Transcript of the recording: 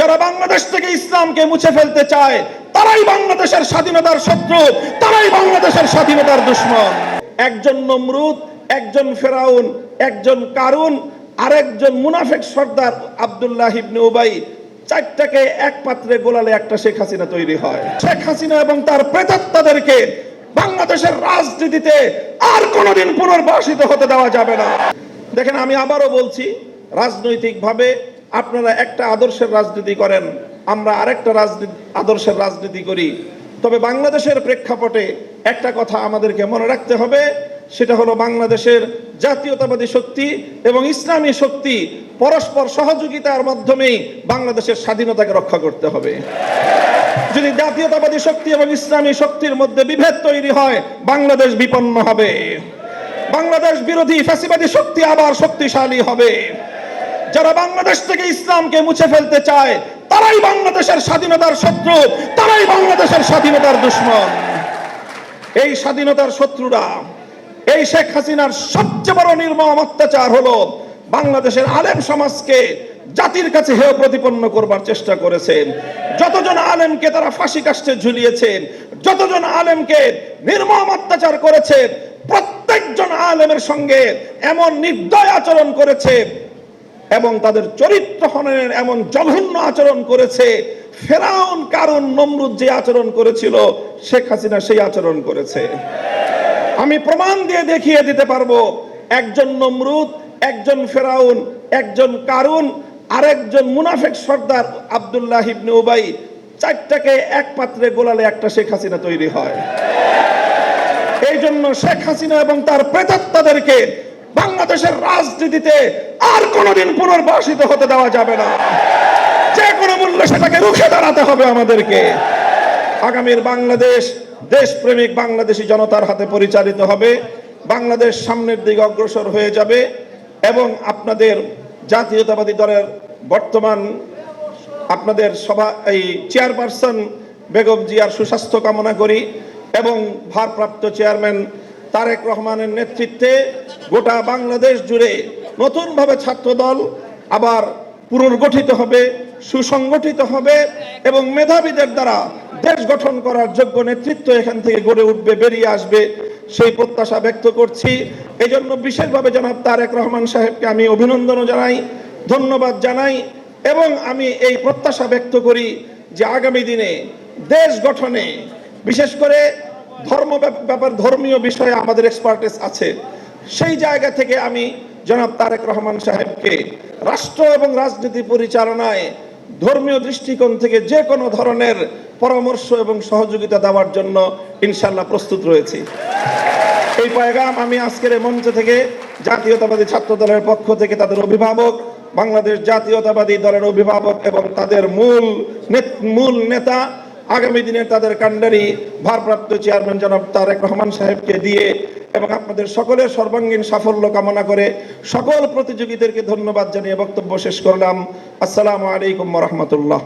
যারা বাংলাদেশ থেকে ইসলামকে মুছে ফেলতে চায়, তারাই বাংলাদেশের স্বাধীনতার শত্রু, তারাই বাংলাদেশের স্বাধীনতার দুশ্মন। একজন নমরুদ, একজন ফেরাউন, একজন কারুন, আরেকজন মুনাফেক সর্দার আব্দুল্লাহ ইবনে উবাই, চারটাকে এক পাত্রে গোলালে একটা শেখ হাসিনা তৈরি হয়। শেখ হাসিনা এবং তার প্রেতাত্মাদেরকে বাংলাদেশের রাজনীতিতে আর কোনোদিন পুনর্বাসিত হতে দেওয়া যাবে না। দেখেন, আমি আবারও বলছি, রাজনৈতিকভাবে আপনারা একটা আদর্শের রাজনীতি করেন, আমরা আরেকটা রাজনীতি, আদর্শের রাজনীতি করি। তবে বাংলাদেশের প্রেক্ষাপটে একটা কথা আমাদেরকে মনে রাখতে হবে, সেটা হলো বাংলাদেশের জাতীয়তাবাদী শক্তি এবং ইসলামী শক্তি পরস্পর সহযোগিতার মাধ্যমেই বাংলাদেশের স্বাধীনতাকে রক্ষা করতে হবে। যদি জাতীয়তাবাদী শক্তি এবং ইসলামী শক্তির মধ্যে বিভেদ তৈরি হয়, বাংলাদেশ বিপন্ন হবে। বাংলাদেশ বিরোধী ফ্যাসিবাদী শক্তি আবার শক্তিশালী হবে। যারা বাংলাদেশ থেকে ইসলামকে মুছে ফেলতে চায়, তারাই বাংলাদেশের স্বাধীনতার শত্রু, তারাই বাংলাদেশের স্বাধীনতার দুশ্মন। এই স্বাধীনতার শত্রুরা, এই শেখ হাসিনার সবচেয়ে বড় নির্মম অত্যাচার হলো বাংলাদেশের আলেম সমাজকে জাতির কাছে হেয় প্রতিপন্ন করবার চেষ্টা করেছেন। যতজন আলেমকে তারা ফাঁসি কাষ্টে ঝুলিয়েছেন, যতজন আলেমকে নির্মম অত্যাচার করেছেন, প্রত্যেকজন আলেমের সঙ্গে এমন নির্দয় আচরণ করেছে এবং তাদের চরিত্র হননের এমন জঘন্য আচরণ করেছে। ফেরাউন কারণ নমরুদ যে আচরণ করেছিল, শেখ হাসিনা সেই আচরণ করেছে। আমি প্রমাণ দিয়ে দেখিয়ে দিতে পারব, একজন নমরুদ, একজন ফেরাউন, একজন কারুন, আরেকজন মুনাফেক সর্দার আব্দুল্লাহ ইবনে উবাই, চারটাকে এক পাত্রে গোলালে একটা শেখ হাসিনা তৈরি হয়। এই জন্য শেখ হাসিনা এবং তার প্রেতাত্মাদেরকে বাংলাদেশের রাজনীতিতে আর কোনোদিন পুনর্বাসিত হতে দেওয়া যাবে না। যে কোনো মূল্যে সেটাকে রুখে দাঁড়াতে হবে আমাদেরকে। আগামীর বাংলাদেশ, দেশপ্রেমিক বাংলাদেশি জনতার হাতে পরিচালিত হবে। বাংলাদেশ সামনের দিকে অগ্রসর হয়ে যাবে এবং আপনাদের জাতীয়তাবাদী দলের বর্তমান আপনাদের সভা, এই চেয়ারপারসন বেগম জিয়ার সুস্বাস্থ্য কামনা করি এবং ভারপ্রাপ্ত চেয়ারম্যান তারেক রহমানের নেতৃত্বে গোটা বাংলাদেশ জুড়ে নতুনভাবে ছাত্রদল আবার পুনর্গঠিত হবে, সুসংগঠিত হবে এবং মেধাবীদের দ্বারা দেশ গঠন করার যোগ্য নেতৃত্ব এখান থেকে গড়ে উঠবে, বেরিয়ে আসবে সেই প্রত্যাশা ব্যক্ত করছি। এই জন্য বিশেষভাবে জনাব তারেক রহমান সাহেবকে আমি অভিনন্দনও জানাই, ধন্যবাদ জানাই এবং আমি এই প্রত্যাশা ব্যক্ত করি যে আগামী দিনে দেশ গঠনে বিশেষ করে ধর্ম ব্যাপার, ধর্মীয় বিষয়ে আমাদের এক্সপার্টিস আছে। সেই জায়গা থেকে আমি জনাব তারেক রহমান সাহেবকে রাষ্ট্র এবং রাজনীতি পরিচালনায় ধর্মীয় দৃষ্টিকোণ থেকে যে কোনো ধরনের পরামর্শ এবং সহযোগিতা দেওয়ার জন্য ইনশাল্লাহ প্রস্তুত রয়েছি। এই পয়গাম আমি আজকের মঞ্চ থেকে জাতীয়তাবাদী ছাত্র দলের পক্ষ থেকে তাদের অভিভাবক, বাংলাদেশ জাতীয়তাবাদী দলের অভিভাবক এবং তাদের মূল মূল নেতা আগামী দিনে তাদের কাণ্ডারি ভারপ্রাপ্ত চেয়ারম্যান জনাব তারেক রহমান সাহেবকে দিয়ে এবং আপনাদের সকলের সর্বাঙ্গীন সাফল্য কামনা করে সকল প্রতিযোগীদেরকে ধন্যবাদ জানিয়ে বক্তব্য শেষ করলাম। আসসালামু আলাইকুম রহমতুল্লাহ।